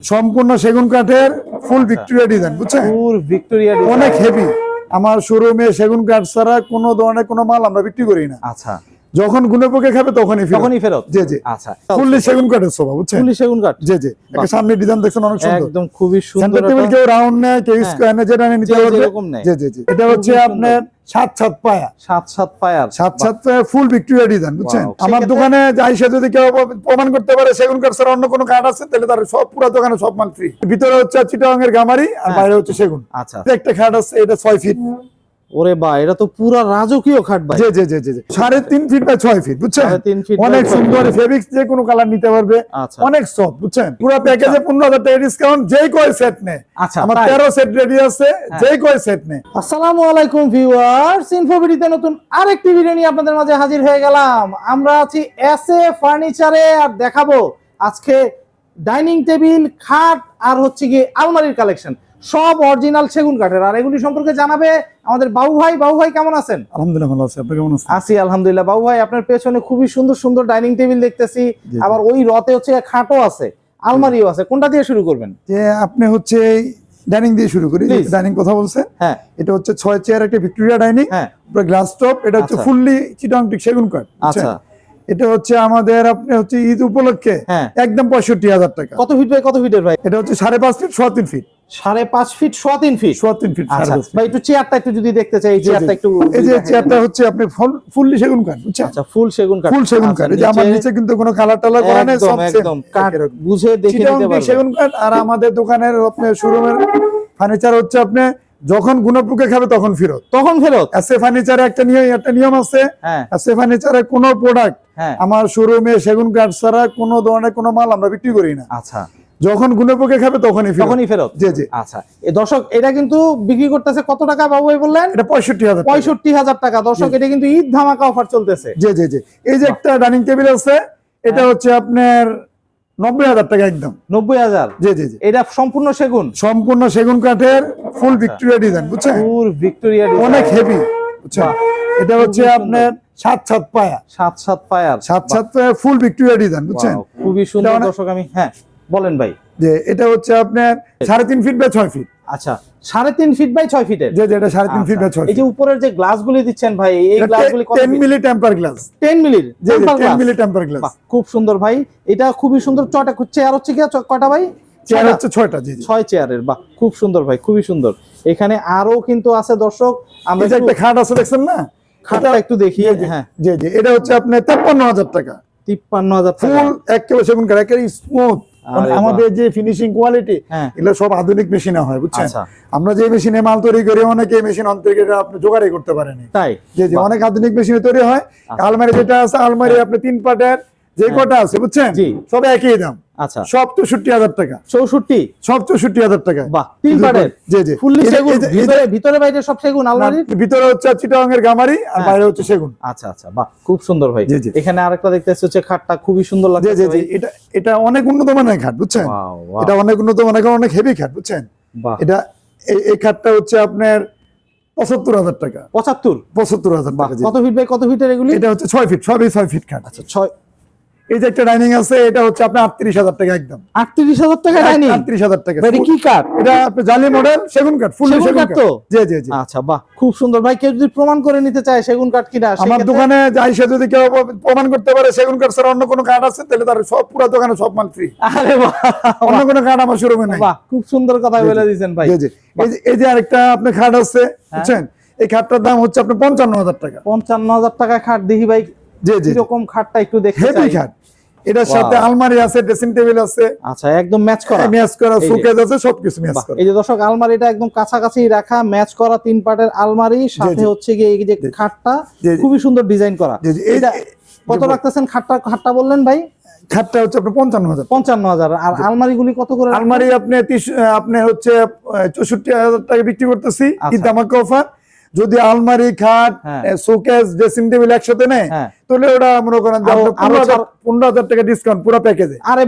সম্পূর্ণ সেগুন কাঠের ফুল ভিক্টোরিয়া ডিজাইন বুঝছেন? ভিক্টোরিয়া অনেক হেভি আমার শোরুমে সেগুন কাঠ ছাড়া কোনো ধরনের কোনো মাল আমরা বিক্রি করি না। আচ্ছা। যখন গুনে পোকে খাবে তখনই ফেরত। তখনই ফেরত। জি জি। আচ্ছা ফুললি সেগুন কাঠের সোফা বুঝছেন? ফুলি সেগুন কাঠ জি জি। একটা সামনে ডিজাইন দেখছেন অনেক সুন্দর। একদম খুবই সুন্দর সেন্টার টেবিল কেউ রাউন্ড নেয় কেউ। স্কোয়ার নেয় যেটা নিতে পারবে। যেরকম নেয়। জি জি জি। এটা হচ্ছে আপনার সাত সাত পায়া। সাত সাত পায়ার। সাত সাত পায়া ফুল ভিক্টোরিয়া ডিজাইন বুঝছেন? আমার দোকানে যাই সে যদি কেউ প্রমাণ করতে পারে সেগুন কাঠ ছাড়া অন্য কোনো কাঠ আছে তাহলে তার সব পুরো দোকানে সব মাল ফ্রি ভিতরে হচ্ছে চিটাঙ্গের গামারি আর হ্যাঁ। বাইরে হচ্ছে সেগুন। আচ্ছা। একটা খাট আছে এটা ছয় ফিট ওরে বা এটা তো পুরা রাজকীয় খাট ভাই। জি জি জি জি। সাড়ে তিন ফিট বা ছয় ফিট বুঝছেন? অনেক সুন্দর ফেব্রিক্স যে কোনো কালার নিতে পারবে। আচ্ছা। অনেক সফট বুঝছেন? পুরো প্যাকেজে পনেরো হাজার টাকা ডিসকাউন্ট যেই কয় সেট নে। আচ্ছা আমার? তেরো সেট রেডি আছে হ্যাঁ। যেই কয় সেট নে। আসসালামু আলাইকুম ভিউয়ার্স ইনফোভিডিতে নতুন আরেকটি ভিডিও নিয়ে আপনাদের মাঝে হাজির হয়ে গেলাম। আমরা আছি এস এ ফার্নিচারে আর দেখাবো আজকে ডাইনিং টেবিল খাট আর হচ্ছে গিয়ে আলমারির কালেকশন সব অরিজিনাল সেগুন কাঠের। আর এগুলি সম্পর্কে জানাবে আমাদের বাবু ভাই। বাবু ভাই কেমন আছেন? আলহামদুলিল্লাহ ভালো আছে। আপনি কেমন আছেন? আছি আলহামদুলিল্লাহ। বাবু ভাই আপনার পেছনে খুবই সুন্দর সুন্দর ডাইনিং টেবিল দেখতেছি। আবার ওই রতে হচ্ছে খাটও আছে আলমারিও আছে। কোনটা দিয়ে শুরু করবেন? যে আপনি হচ্ছে ডাইনিং দিয়ে শুরু করি। ডাইনিং কথা বলছেন। হ্যাঁ। এটা হচ্ছে ছয় চেয়ার একটা ভিক্টোরিয়া ডাইনিং। হ্যাঁ। Glass top. এটা হচ্ছে আচ্ছা। ফুললি চিটাং সেগুন কাঠ। আচ্ছা। এটা হচ্ছে আমাদের আপনি হচ্ছে ঈদ উপলক্ষে হ্যাঁ। একদম পঁয়ষট্টি হাজার টাকা। কত ফিট ভাই? কত ফিটের ভাই? এটা হচ্ছে সাড়ে পাঁচ ফিট সোয়া তিন ফিট সাড়ে পাঁচ ফিট সোয়া তিন ফিট সোয়া তিন ফিট আচ্ছা ভাই একটু চেয়ারটা একটু যদি দেখতে চাই। চেয়ারটা একটু এই যে চেয়ারটা হচ্ছে আপনি ফুললি সেগুন কাঠ বুঝছেন? আচ্ছা ফুল সেগুন কাঠ। ফুল সেগুন আচ্ছা, কাঠ। এই যে আমার নিচে নিচে কিন্তু কোনো কালার টালার করা নেই সব একদম কাঠ বুঝে দেখে নিতে পারবেন। সেগুন কাঠ আর আমাদের দোকানের আপনার শোরুমের ফার্নিচার হচ্ছে আপনি যখন গুণপুকে খাবে তখন ফেরত। তখন ফেরত? এসএ ফার্নিচারে একটা নিয়ম একটা নিয়ম আছে। হ্যাঁ। এসএ ফার্নিচারে কোনো প্রোডাক্ট হ্যাঁ। আমার শোরুমে সেগুন কাঠ ছাড়া কোনো ধরনের কোনো মাল আমরা বিক্রি করি না। আচ্ছা। যখন গুণপুকে খাবে তখনই তখনই ফেরত? জি জি। আচ্ছা। এই দর্শক এটা কিন্তু বিক্রি করতেছে কত টাকা বাবু বললেন? এটা পঁয়ষট্টি হাজার টাকা। পঁয়ষট্টি হাজার টাকা। দর্শক এটা কিন্তু ঈদ ধামাকা অফার চলতেছে। জি জি জি। এই যে একটা ডাইনিং টেবিল আছে এটা হ্যাঁ। হচ্ছে আপনার নব্বই হাজার টাকা একদম। নব্বই হাজার? জি জি জি। এটা সম্পূর্ণ সেগুন? সম্পূর্ণ সেগুন কাঠের ফুল ভিক্টোরিয়া ডিজাইন বুঝছেন? ফুল ভিক্টোরিয়া। অনেক হেভি বুঝছেন? এটা হচ্ছে আপনার সাত সাত পায়া। সাত সাত পায়ার। সাত সাত পায়া ফুল ভিক্টোরিয়া ডিজাইন বুঝছেন? খুবই সুন্দর দর্শক আমি হ্যাঁ বলেন ভাই। যে এটা হচ্ছে আপনার সাড়ে তিন ফিট বা ছয় ফিট আচ্ছা সাড়ে তিন ফিট বাই ছয় ফিটের যে যেটা সাড়ে তিন ফিট বা ছয় এই যে উপরের যে গ্লাসগুলি দিচ্ছেন ভাই এই গ্লাসগুলি ten milli temper glass ten মিলির টেন মিলি টেম্পার গ্লাস খুব সুন্দর ভাই। এটা খুবই সুন্দর চটা চেয়ার হচ্ছে কি ভাই? চেয়ার? হচ্ছে ছয়টা জি ছয় চেয়ারের বাহ খুব সুন্দর ভাই খুবই সুন্দর। এখানে আরও কিন্তু আছে দর্শক আমরা যে একটা খাট আছে দেখছেন না? খাটটা একটু দেখি হ্যাঁ। জি জি এটা হচ্ছে আপনার তেপ্পান্ন হাজার টাকা। তিপ্পান্ন হাজার টাকা। ফুল একেবারে সেগুন কাঠ একেবারে স্মুথ। আমাদের যে ফিনিশিং কোয়ালিটি হ্যাঁ। এগুলো সব আধুনিক মেশিনে হয় বুঝছেন? আচ্ছা। আমরা যে মেশিনে মাল তৈরি করি অনেকে মেশিন অন্তরিক আপনি জোগাড়ই করতে পারেনি তাই? যে অনেক আধুনিক মেশিনে তৈরি হয়। আলমারি যেটা আছে আলমারি আপনি তিন পাটের যে হ্যাঁ। কটা আছে বুঝছেন? সব একই দাম। আচ্ছা। সব চৌষট্টি হাজার টাকা। চৌষট্টি? সব চৌষট্টি হাজার টাকা। বাহ তিন পাটের। জি জি। ফুললি সেগুন। এই যে- এই যে- ভিতরে ভিতরে বাইরে সব সেগুন আলমারির? ভিতরে হচ্ছে চিটাঙ্গের গামারি আর হ্যাঁ। বাইরে হচ্ছে সেগুন। আচ্ছা আচ্ছা বাহ খুব সুন্দর ভাই। জি, জি। এখানে আরেকটা দেখতেছি হচ্ছে খাটটা খুবই সুন্দর লাগছে জি জি। এটা এটা অনেক উন্নত মানের খাট বুঝছেন? এটা অনেক উন্নত মানের খাট, অনেক হেভি খাট বুঝছেন? এটা এই- খাটটা হচ্ছে আপনার পঁচাত্তর হাজার টাকা। পঁচাত্তর? পঁচাত্তর হাজার কত ফিট বাই কত ফিটের এগুলি? এটা হচ্ছে ছয় ফিট ছয় ফিট খাট। আচ্ছা ছয় এই যে একটা ডাইনিং আছে এটা হচ্ছে আপনার আটত্রিশ হাজার টাকা একদম। আটত্রিশ হাজার টাকা ডাইনি আটত্রিশ হাজার টাকা। এটা কি কাঠ এটা জালি মডেল সেগুন কাঠ ফুল সেগুন কাঠ তো? জি জি জি। আচ্ছা বাহ খুব সুন্দর। ভাই কেউ যদি প্রমাণ করে নিতে চায় সেগুন কাঠ কিনা আমার দোকানে যাই সে যদি কেউ প্রমাণ করতে পারে সেগুন কাঠ ছাড়া অন্য কোনো কাঠ আছে তাহলে তার সব পুরো দোকানে সব মাল ফ্রি আরে বাহ অন্য কোনো কাঠ আমার শোরুমে নাই। বাহ খুব সুন্দর কথা। বলে দিয়েছেন ভাই। জি জি। এই যে- এই যে আরেকটা আপনার খাট আছে বুঝছেন? এই খাটটার দাম হচ্ছে আপনার পঞ্চান্ন হাজার টাকা। পঞ্চান্ন হাজার টাকা খাট দেখি ভাই জি জি কীরকম খাটটা একটু দেখতে হেভি খাট। এটার সাথে আলমারি আছে ড্রেসিং টেবিল আছে। আচ্ছা একদম ম্যাচ করা। ম্যাচ করা সুকেজ আছে সবকিছু ম্যাচ করা। এই যে দর্শক আলমারিটা একদম কাছাকাছি রাখা ম্যাচ করা তিন আলমারি সাথে হচ্ছে গিয়ে এই যে খাটটা। খুবই সুন্দর ডিজাইন করা। এটা কত রাখতেছেন খাটটা? খাটটা বললেন ভাই? খাটটা হচ্ছে আপনার পঞ্চান্ন হাজার পঞ্চান্ন হাজার আর আলমারি গুলি কত করে আলমারি আপনি আপনি হচ্ছে চৌষট্টি হাজার টাকা বিক্রি করতেছি। আচ্ছা। ঈদ ধামাকা অফার যদি আলমারি খাট হ্যাঁ। শোকেস ড্রেসিং টেবিল একসাথে নেয় হ্যাঁ। তাহলে ওটা মনে করেন পনেরো হাজার টাকা ডিসকাউন্ট পুরো প্যাকেজে আরে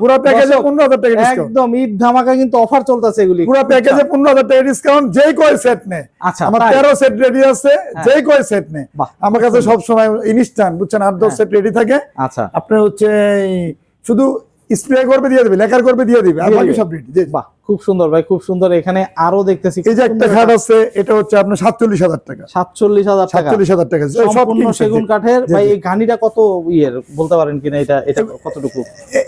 পুরো প্যাকেজে পনেরো হাজার টাকা একদম ঈদ ধামাকা কিন্তু অফার চলতেছে এগুলি। পুরো প্যাকেজে পনেরো হাজার টাকা ডিসকাউন্ট যেই কয় সেট নে আচ্ছা আমার তেরো সেট রেডি আছে হ্যাঁ। যেই কয় সেট নে বাহ। আমার কাছে সব সময় বুঝছেন? আট দশ হ্যাঁ। সেট রেডি থাকে। আচ্ছা। আপনার হচ্ছে শুধু স্প্রে করবে দিয়ে দিবে লেখার করবে দিয়ে দিবে আর বাকি সব জি। বাহ। খুব সুন্দর ভাই খুব সুন্দর। এখানে আরও দেখতেছি এই যে একটা খাট আছে এটা হচ্ছে আপনার সাতচল্লিশ হাজার টাকা। সাতচল্লিশ হাজার টাকা। সাতচল্লিশ হাজার টাকা। সম্পূর্ণ সেগুন কাঠের। ভাই এই গানিটা কত ইয়ের বলতে পারেন কিনা এটা এটা কতটুকু?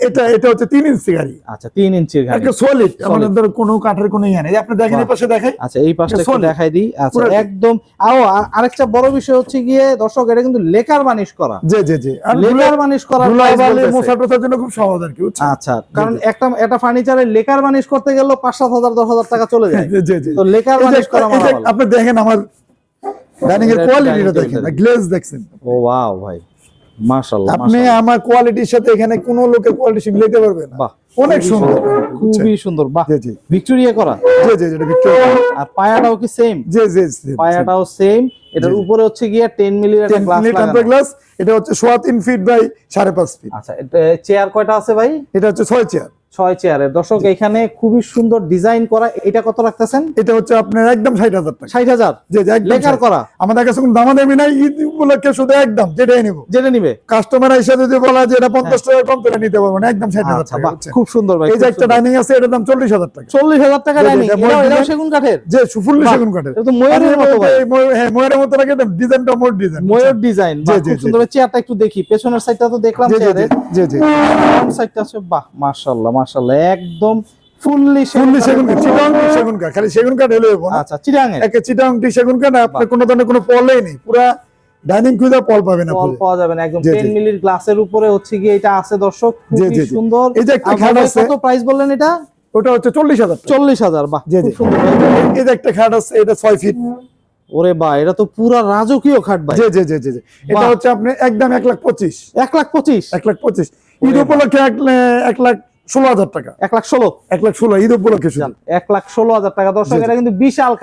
এটা এটা হচ্ছে তিন ইঞ্চি গাড়ি। আচ্ছা তিন ইঞ্চির গানি একটা সলিড আমাদের ধরো কোনো কাঠের কোনো ইয়ে নেই। আপনি দেখেন এই পাশে দেখাই। আচ্ছা এই পাশটা এটা একটু দেখাই দিই। আচ্ছা একদম আও আরেকটা বড় বিষয় হচ্ছে গিয়ে দর্শক এটা কিন্তু লেকার বানিশ করা। জি জি জি। লেকার বানিশ করার ধুলা price বালি বলতেছে। মশা টশার জন্য খুব সহজ আর কি আচ্ছা কারণ একটা একটা ফার্নিচারে লেকার বানিশ করতে গেলেও পাঁচ সাত হাজার দশ হাজার টাকা চলে যায়। তো এই করা। আপনি দেখেন আমার ডাইনিং এর কোয়ালিটিটা দেখেন গ্লেজ দেখছেন। ও ওয়াও ভাই। মাশাআল্লাহ আপনি আমার কোয়ালিটির সাথে এখানে কোনো লোকের কোয়ালিটি মিলাইতে পারবে না। অনেক সুন্দর। খুবই সুন্দর। বাহ জি জি। ভিক্টোরিয়া করা। জি জি যেটা ভিক্টোরিয়া আর পায়াটাও কি সেম জি জি জি পায়াটাও সেম এটার। উপরে হচ্ছে গিয়ে 10 মিলির একটা গ্লাস এটা হচ্ছে ফিট বাই ফিট আচ্ছা চেয়ার কয়টা আছে ভাই? এটা হচ্ছে ছয় চেয়ার ছয় চেয়ারের। দর্শক এখানে খুবই সুন্দর ডিজাইন করা এটা কত রাখতেছেন? এটা হচ্ছে আপনার একদম ষাট হাজার ষাট হাজার? 60 করা? আমাদের কাছে কোনো দামাদামি নাই ঈদ উপলক্ষে শুধু একদম যেটাই নেব। জেনে নিবে? কাস্টমার এসে যদি বলা যে এটা পঞ্চাশ টাকা কম করে নিতে পারব না একদম ষাট হাজার আচ্ছা টাকা খুব সুন্দর ভাই এই যে একটা ডাইনিং আছে এটার দাম চল্লিশ হাজার টাকা। চল্লিশ হাজার টাকা ডাইনিং ময়ূর। সেগুন কাঠের? যে ফুললি বাহ, সেগুন কাঠের। তো ময়ূরের মতো ভাই। হ্যাঁ ময়ূরের মতো লাগে ডিজাইনটা মোট ডিজাইন ময়ূর ডিজাইন খুব সুন্দর। চেয়ারটা একটু দেখি পেছনের সাইডটা তো দেখলাম চেয়ারের। জি জি। সাইডটা আছে বাহ মাশাআল্লাহ মাশাআল্লাহ একদম ফুললি ফুললি সেগুন চিটাং সেগুন কাঠ খালি সেগুন কাঠ হলে হব আচ্ছা চিরাঙে একে চিটাং সেগুন কাঠ আপনার কোনো ধরনের কোনো পলেই নেই পুরা ডাইনিং খুঁজে পল পাবে না ফল পাওয়া যাবে না একদম 10 মিলির গ্লাসের উপরে হচ্ছে গিয়ে এটা আছে দর্শক জি, খুবই জি, জি। সুন্দর। এই যে একটা খাট আছে। কত প্রাইস বললেন এটা? ওটা হচ্ছে চল্লিশ হাজার টাকা। চল্লিশ হাজার বাহ খুব সুন্দর এই যে একটা খাট আছে এটা ছয় ফিট ওরে এটা তো পুরা রাজকীয় খাট ভাই। জি জি জি জি জি। এটা হচ্ছে আপনি একদম এক লাখ পঁচিশ। এক লাখ পঁচিশ? এক লাখ পঁচিশ। ঈদ উপলক্ষে এক লাখ ষোলো হাজার টাকা। এক লাখ ষোলো। এক লাখ ষোলো ঈদ উপলক্ষে এক লাখ ষোলো হাজার টাকা। দর্শক। এটা কিন্তু বিশাল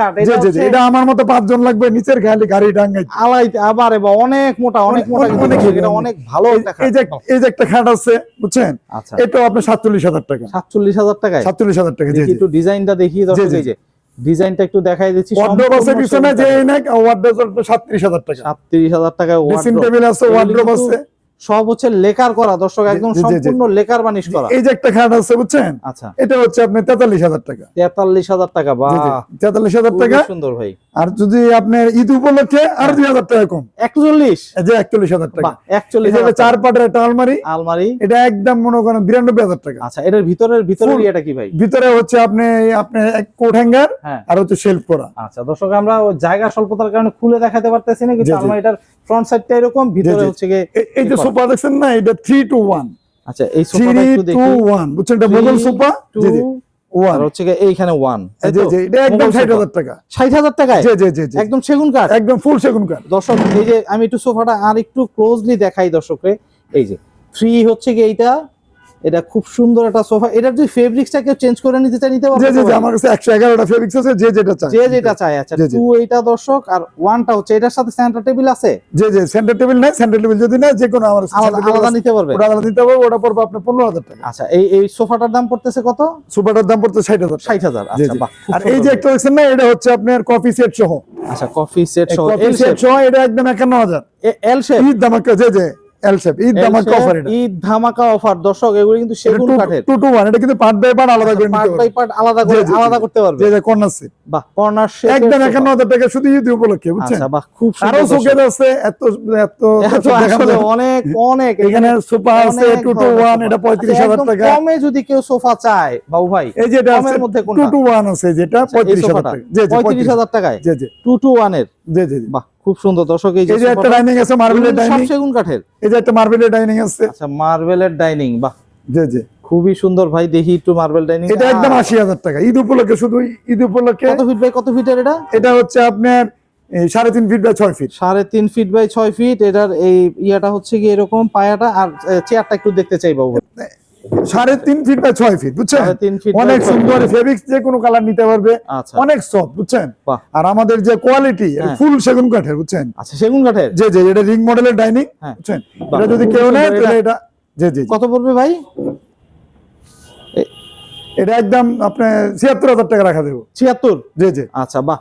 জি এটা আমার মতো পাঁচজন লাগবে নিচের গাড়ি ডাঙ্গাই আলাইতে আবার এবার অনেক মোটা অনেক মোটা অনেক- এটা ভালো এই যে এই যে একটা খাট আছে বুঝছেন? আচ্ছা। এটাও আপনার সাতচল্লিশ হাজার টাকা। সাতচল্লিশ হাজার টাকায়? সাতচল্লিশ হাজার টাকা দেখি একটু ডিজাইনটা দেখি দর্শক জি, এই যে। ডিজাইনটা একটু দেখাই দিচ্ছি ওয়ার্ড্রোব আছে পিছনে যে না ওয়ার্ড্রোব সাতত্রিশ হাজার টাকা। সাতত্রিশ হাজার টাকায় ড্রেসিং wardrobe। টেবিল আছে ওয়ার্ড্রোব আছে। সব হচ্ছে লেকার করা দর্শক একদম। সম্পূর্ণ লেকার বানিশ করা। এই যে একটা খাট আছে বুঝছেন? আচ্ছা। এটা হচ্ছে তেতাল্লিশ হাজার টাকা। তেতাল্লিশ হাজার টাকা বা জি, জি, তেতাল্লিশ হাজার টাকা? সুন্দর ভাই। আর যদি আপনার ঈদ উপলক্ষে আর দুই হাজার টাকা কম। একচল্লিশ? এই যে একচল্লিশ হাজার টাকা। বাহ একচল্লিশ এই যে চার পাটের একটা আলমারি। আলমারি। এটা একদম মনে করেন বিরানব্বই হাজার টাকা। আচ্ছা এটার ভিতরের ভিতরের এটা কি ভাই? ভিতরে হচ্ছে আপনি আপনি এক কোট হ্যাঙ্গার হ্যাঁ। আর হচ্ছে শেলফ করা। আচ্ছা দর্শক আমরা ওই জায়গা স্বল্পতার কারণে খুলে দেখাতে পারতেছি না কিন্তু। আলমারিটার ফ্রন্ট সাইডটা এরকম ভিতরে হচ্ছে গিয়ে এই যে সোফা দেখছেন না এটা থ্রি টু ওয়ান আচ্ছা এই সোফাটা একটু টু দেখি ওয়ান বুঝছেন এটা মোগল সোফা? টু জি জি। ওয়ান আর হচ্ছে গিয়ে এইখানে ওয়ান এটা একদম ষাট হাজার টাকা। ষাট হাজার টাকায়? একদম সেগুন কাঠ? একদম ফুল সেগুন কাঠ। দর্শক এই যে আমি একটু সোফাটা আর একটু ক্লোজলি দেখাই দর্শককে এই যে থ্রি হচ্ছে কি এইটা এটা খুব সুন্দর একটা সোফা। এটার যদি ফেব্রিক্সটা কেউ চেঞ্জ করে নিতে চাই নিতে জি পারবে জি জি আমার কাছে একশো এগারোটা ফেব্রিক্স আছে যে যেটা চায়। যে যেটা চায় আচ্ছা জি, জি। টু এইটা দর্শক আর ওয়ানটা হচ্ছে এটার সাথে সেন্টার টেবিল আছে? জি জি সেন্টার টেবিল নাই সেন্টার টেবিল যদি না যে কোনো আমার আলাদা আলাদা নিতে পারবে? ওটা আলাদা দিতে হবে ওটা পড়বে আপনার পনেরো হাজার টাকা। আচ্ছা এই এই সোফাটার দাম পড়তেছে কত? সোফাটার দাম। ষাট হাজার জি, আচ্ছা বাহ আর এই যে একটা দেখছেন না এটা হচ্ছে আপনার কফি সেট সহ। আচ্ছা কফি সেট সহ কফি এল সেট সহ এটা একদম একান্ন হাজার। এল শেপ ঈদ ধামাকা যে যে এল শেপ ঈদ ধামাকা অফার এটা। ঈদ ধামাকা অফার দর্শক এগুলো কিন্তু সেগুন কাঠের। টু টু এটা কিন্তু পার্ট বাই পার্ট আলাদা করে নিতে পার্ট বাই পার্ট আলাদা করে জি, জি, জি। আলাদা করতে পারবে। যে যে কর্নার সেট বাহ কর্নার শেপ একদম একান্ন হাজার টাকা শুধু ঈদ উপলক্ষে বুঝছেন? আচ্ছা বাহ খুব সুন্দর শোকের দর্শক। আছে এত এত এত আসলে অনেক অনেক এখানে সোফা আছে টু এটা পঁয়ত্রিশ আচ্ছা, হাজার একদম টাকা। কমে যদি কেউ সোফা চায় বাবু ভাই এই যে এটা কমের মধ্যে টু ওয়ান আছে যেটা আচ্ছা, এই পঁয়ত্রিশ হাজার সোফাটা। টাকা। জি জি পঁয়ত্রিশ পঁয়ত্রিশ হাজার টাকায়? জি জি। টু টু ওয়ানের? জি জি। বাহ। খুব সুন্দর। দর্শক এই যে একটা ডাইনিং আছে মার্বেলের এগুলো সব ডাইনিং সেগুন কাঠের। এই যে একটা মার্বেলের ডাইনিং আছে। আচ্ছা মার্বেলের ডাইনিং বাহ। জি জি। খুবই সুন্দর ভাই দেখি একটু মার্বেল ডাইনিং এটা একদম আশি হাজার টাকা। ঈদ উপলক্ষে শুধু ঈদ উপলক্ষে। কত ফিট বাই কত ফিটের এটা? এটা হচ্ছে আপনার সাড়ে তিন ফিট বাই ছয় ফিট সাড়ে তিন ফিট বাই ছয় ফিট এটার এই ইয়াটা হচ্ছে কি এরকম পায়াটা আর চেয়ারটা একটু দেখতে চাই বাবু। সাড়ে তিন ফিট বা ছয় ফিট বুঝছেন? অনেক সুন্দর ফেব্রিক্স যে কোনো কালার নিতে পারবে আচ্ছা। অনেক সফট বুঝছেন? আর আমাদের যে কোয়ালিটি হ্যাঁ। ফুল সেগুন কাঠের বুঝছেন? আচ্ছা সেগুন কাঠের? যে যে এটা রিং মডেলের ডাইনিং। বুঝছেন। এটা যদি কেউ নেয় তাহলে এটা জি জি। কত পড়বে ভাই? এটা একদম আপনি ছিয়াত্তর হাজার টাকা রাখা দেবো। ছিয়াত্তর? জি জি। আচ্ছা বাহ।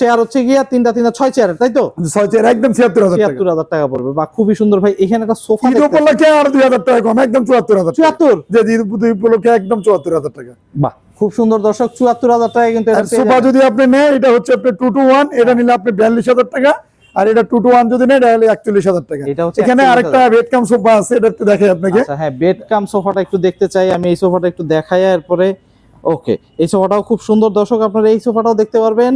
চেয়ার হচ্ছে গিয়া? তিনটা তিনটা ছয় চেয়ার তাই তো? ছয় চেয়ার একদম ছিয়াত্তর হাজার ছিয়াত্তর হাজার টাকা পড়বে। বা খুবই সুন্দর ভাই। এখানে একটা সোফা ঈদ উপলক্ষে আর দুই হাজার টাকা কম একদম চুয়াত্তর হাজার চুয়াত্তর? যে ঈদ উপলক্ষে একদম চুয়াত্তর হাজার টাকা। বাহ খুব সুন্দর দর্শক। চুয়াত্তর হাজার টাকা কিন্তু সোফা যদি আপনি নেন এটা হচ্ছে আপনার টু টু ওয়ান এটা নিলে আপনি বিয়াল্লিশ হাজার টাকা। আর এটা টু টু ওয়ান যদি নেই তাহলে একচল্লিশ হাজার টাকা। এটা হচ্ছে এখানে 41,000 আরেকটা বেড কাম সোফা আছে এটা একটু দেখাই আপনাকে। আচ্ছা হ্যাঁ বেড কাম সোফাটা একটু দেখতে চাই আমি এই সোফাটা একটু দেখাই এরপরে ওকে এই সোফাটাও খুব সুন্দর। দর্শক আপনারা এই সোফাটাও দেখতে পারবেন।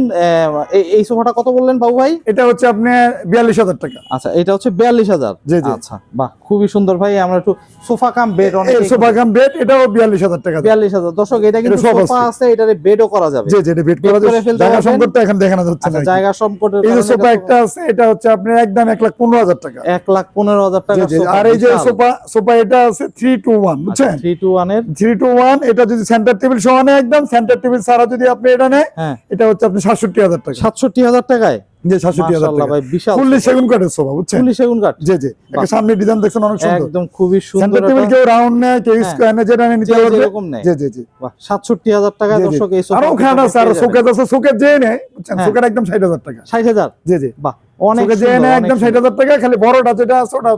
এই- সোফাটা কত বললেন বাবু ভাই? এটা হচ্ছে আপনি বিয়াল্লিশ হাজার টাকা। আচ্ছা এটা হচ্ছে বিয়াল্লিশ হাজার। আচ্ছা বাহ খুবই সুন্দর ভাই। আমরা একটু সোফা কাম বেড অনেক সোফা কাম বেড এটাও বিয়াল্লিশ হাজার টাকা। বিয়াল্লিশ হাজার। দর্শক এটা কিন্তু সোফা আছে। এটারে বেডও করা যাবে। জি জি এটা বেড করা যাচ্ছে জায়গা। সম্পর্ক এখন দেখানো যাচ্ছে আচ্ছা না জায়গা সংকটের এই যে সোফা একটা আছে এটা হচ্ছে আপনার একদম এক লাখ পনেরো হাজার টাকা। এক লাখ পনেরো হাজার টাকা। আর এই যে সোফা সোফা এটা আছে থ্রি টু ওয়ান বুঝছেন? থ্রি টু ওয়ানের? থ্রি টু ওয়ান এটা যদি সেন্টার টেবিল সমানে একদম সেন্টার টেবিল ছাড়া যদি আপনি এটা নেন হ্যাঁ। এটা হচ্ছে আপনি সাতষট্টি হাজার টাকা। সাতষট্টি হাজার টাকায়? সাতষট্টি হাজার টাকা। হ্যাঁ। দর্শক একদম ষাট হাজার টাকা। ষাট হাজার? জি জি। বাহ। একদম টাকা খালি বড়টা যেটা আছে ওটা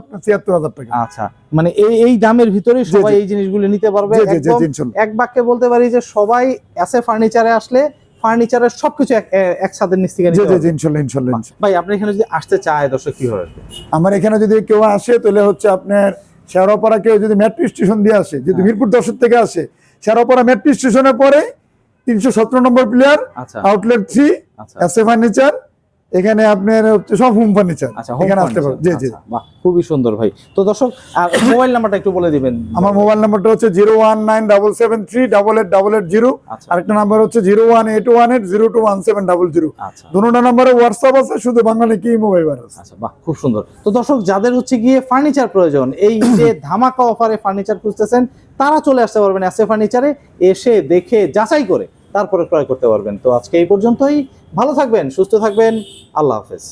টাকা। আচ্ছা মানে এই এই দামের ভিতরেই সবাই এই জিনিসগুলো নিতে পারবে। জি জি জি একদম জি ইনশাল্লাহ। এক বাক্যে বলতে পারি যে সবাই এসে ফার্নিচারে আসলে ফার্নিচারের সবকিছু একসাথে নিচ থেকে জি জি জি ইনশাল্লাহ ইনশাল্লাহ ভাই আপনি এখানে যদি আসতে চায় দর্শক? আমার এখানে যদি কেউ আসে তাহলে হচ্ছে আপনার শেয়ারপাড়া কেউ যদি মেট্রো স্টেশন দিয়ে আসে যদি হ্যাঁ। মিরপুর দশের থেকে আসে শেয়ারপাড়া মেট্রো স্টেশনে পরে তিনশো সতেরো নম্বর player outlet three S A furniture এখানে আপনার সব হোম ফার্নিচার আচ্ছা এখানে আসতে পারবেন জি জি আচ্ছা, বাহ খুবই সুন্দর ভাই। তো দর্শক আর মোবাইল নাম্বারটা একটু বলে দিবেন। আমার মোবাইল নাম্বারটা হচ্ছে zero one nine double seven three double eight double eight zero. আচ্ছা। আরেকটা নাম্বার হচ্ছে zero one eight one eight zero two one seven double zero. আচ্ছা। দুটো নাম্বারে হোয়াটসঅ্যাপ আছে শুধু বাংলা কি মোবাইল আছে আচ্ছা বাহ খুব সুন্দর। তো দর্শক যাদের হচ্ছে গিয়ে ফার্নিচার প্রয়োজন এই যে ধামাকা অফারে ফার্নিচার খুঁজতেছেন তারা চলে আসতে পারবেন এসে ফার্নিচারে এসে দেখে যাচাই করে তারপরে ক্রয় করতে পারবেন। তো আজকে এই পর্যন্তই। ভালো থাকবেন সুস্থ থাকবেন। আল্লাহ হাফেজ।